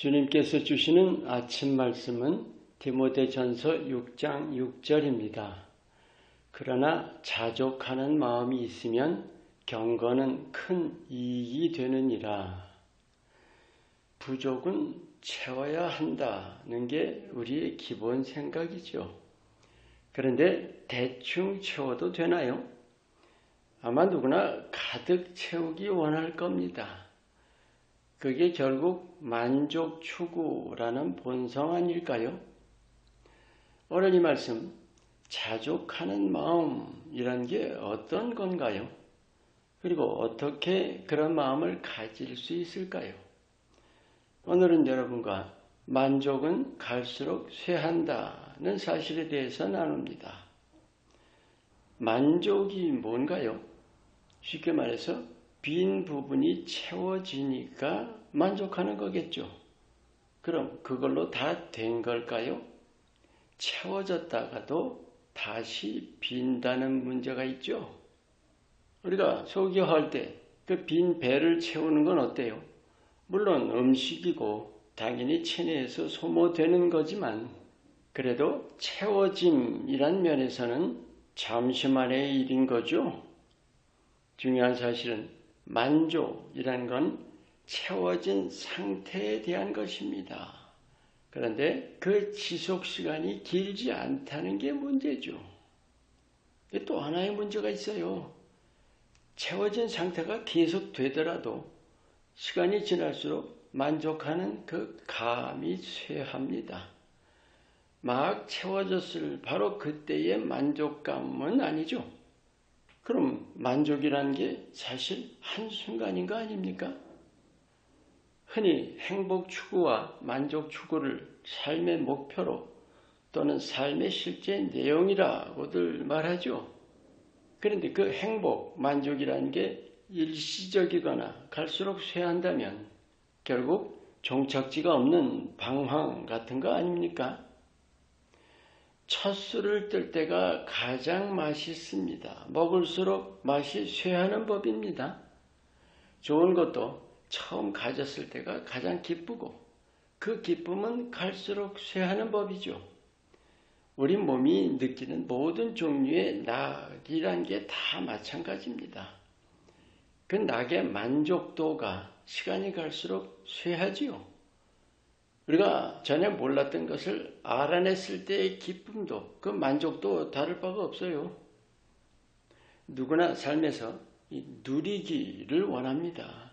주님께서 주시는 아침 말씀은 디모데전서 6장 6절입니다. 그러나 자족하는 마음이 있으면 경건은 큰 이익이 되느니라. 부족은 채워야 한다는 게 우리의 기본 생각이죠. 그런데 대충 채워도 되나요? 아마 누구나 가득 채우기 원할 겁니다. 그게 결국 만족 추구라는 본성 아닐까요? 오늘 이 말씀, 자족하는 마음이란 게 어떤 건가요? 그리고 어떻게 그런 마음을 가질 수 있을까요? 오늘은 여러분과 만족은 갈수록 쇠한다는 사실에 대해서 나눕니다. 만족이 뭔가요? 쉽게 말해서 빈 부분이 채워지니까 만족하는 거겠죠. 그럼 그걸로 다 된 걸까요? 채워졌다가도 다시 빈다는 문제가 있죠. 우리가 소개할 때 그 빈 배를 채우는 건 어때요? 물론 음식이고 당연히 체내에서 소모되는 거지만 그래도 채워짐이란 면에서는 잠시만의 일인 거죠. 중요한 사실은 만족이란 건 채워진 상태에 대한 것입니다. 그런데 그 지속 시간이 길지 않다는 게 문제죠. 또 하나의 문제가 있어요. 채워진 상태가 계속 되더라도 시간이 지날수록 만족하는 그 감이 쇠합니다. 막 채워졌을 바로 그때의 만족감은 아니죠. 그럼 만족이라는 게 사실 한순간인 거 아닙니까? 흔히 행복 추구와 만족 추구를 삶의 목표로 또는 삶의 실제 내용이라고들 말하죠. 그런데 그 행복, 만족이라는 게 일시적이거나 갈수록 쇠한다면 결국 종착지가 없는 방황 같은 거 아닙니까? 첫 술을 뜰 때가 가장 맛있습니다. 먹을수록 맛이 쇠하는 법입니다. 좋은 것도 처음 가졌을 때가 가장 기쁘고 그 기쁨은 갈수록 쇠하는 법이죠. 우리 몸이 느끼는 모든 종류의 낙이란 게 다 마찬가지입니다. 그 낙의 만족도가 시간이 갈수록 쇠하지요. 우리가 전에 몰랐던 것을 알아냈을 때의 기쁨도 그 만족도 다를 바가 없어요. 누구나 삶에서 누리기를 원합니다.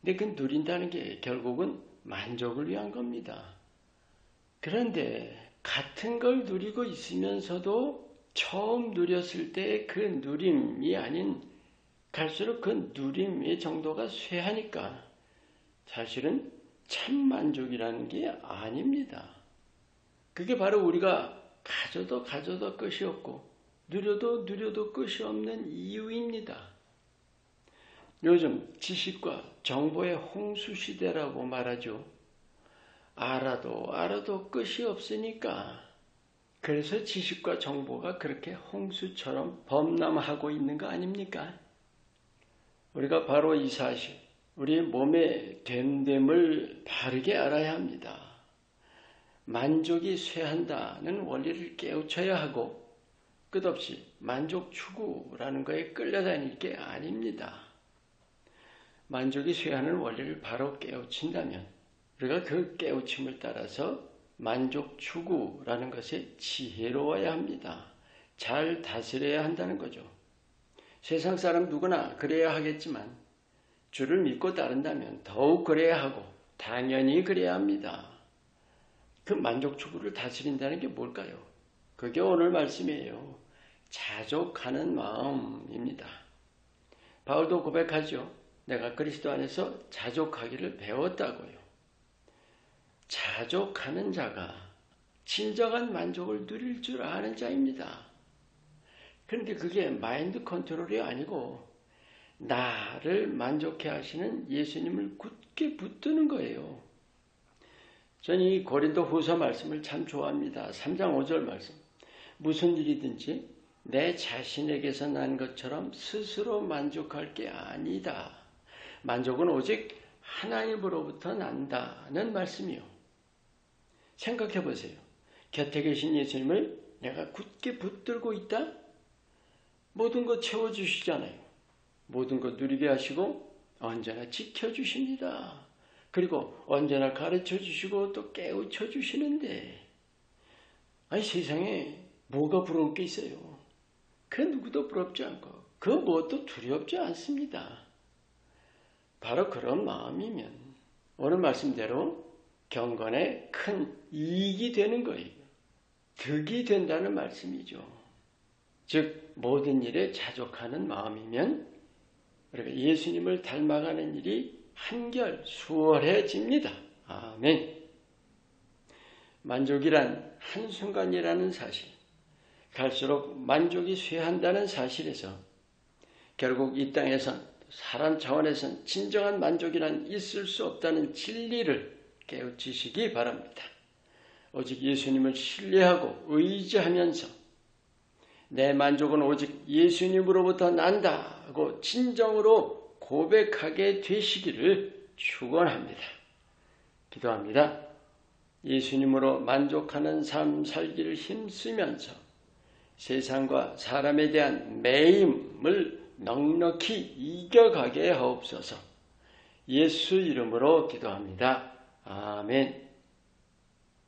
근데 그 누린다는 게 결국은 만족을 위한 겁니다. 그런데 같은 걸 누리고 있으면서도 처음 누렸을 때 그 누림이 아닌 갈수록 그 누림의 정도가 쇠하니까 사실은 참 만족이라는 게 아닙니다. 그게 바로 우리가 가져도 가져도 끝이 없고 누려도 누려도 끝이 없는 이유입니다. 요즘 지식과 정보의 홍수 시대라고 말하죠. 알아도 알아도 끝이 없으니까 그래서 지식과 정보가 그렇게 홍수처럼 범람하고 있는 거 아닙니까? 우리가 바로 이 사실, 우리 몸의 됨됨을 바르게 알아야 합니다. 만족이 쇠한다는 원리를 깨우쳐야 하고 끝없이 만족 추구라는 거에 끌려다닐 게 아닙니다. 만족이 쇠하는 원리를 바로 깨우친다면 우리가 그 깨우침을 따라서 만족 추구라는 것에 지혜로워야 합니다. 잘 다스려야 한다는 거죠. 세상 사람 누구나 그래야 하겠지만 주를 믿고 따른다면 더욱 그래야 하고 당연히 그래야 합니다. 그 만족 추구를 다스린다는 게 뭘까요? 그게 오늘 말씀이에요. 자족하는 마음입니다. 바울도 고백하죠. 내가 그리스도 안에서 자족하기를 배웠다고요. 자족하는 자가 진정한 만족을 누릴 줄 아는 자입니다. 그런데 그게 마인드 컨트롤이 아니고 나를 만족해 하시는 예수님을 굳게 붙드는 거예요. 저는 이 고린도 후서 말씀을 참 좋아합니다. 3장 5절 말씀. 무슨 일이든지 내 자신에게서 난 것처럼 스스로 만족할 게 아니다. 만족은 오직 하나님으로부터 난다는 말씀이요. 생각해 보세요. 곁에 계신 예수님을 내가 굳게 붙들고 있다? 모든 것 채워주시잖아요. 모든 것 누리게 하시고 언제나 지켜주십니다. 그리고 언제나 가르쳐 주시고 또 깨우쳐 주시는데 아니 세상에 뭐가 부러울 게 있어요. 그 누구도 부럽지 않고 그 무엇도 두렵지 않습니다. 바로 그런 마음이면 오늘 말씀대로 경건에 큰 이익이 되는 거예요. 득이 된다는 말씀이죠. 즉 모든 일에 자족하는 마음이면 우리가 예수님을 닮아가는 일이 한결 수월해집니다. 아멘. 만족이란 한순간이라는 사실, 갈수록 만족이 쇠한다는 사실에서 결국 이 땅에선 사람 차원에선 진정한 만족이란 있을 수 없다는 진리를 깨우치시기 바랍니다. 오직 예수님을 신뢰하고 의지하면서 내 만족은 오직 예수님으로부터 난다고 진정으로 고백하게 되시기를 축원합니다. 기도합니다. 예수님으로 만족하는 삶 살기를 힘쓰면서 세상과 사람에 대한 매임을 넉넉히 이겨가게 하옵소서. 예수 이름으로 기도합니다. 아멘.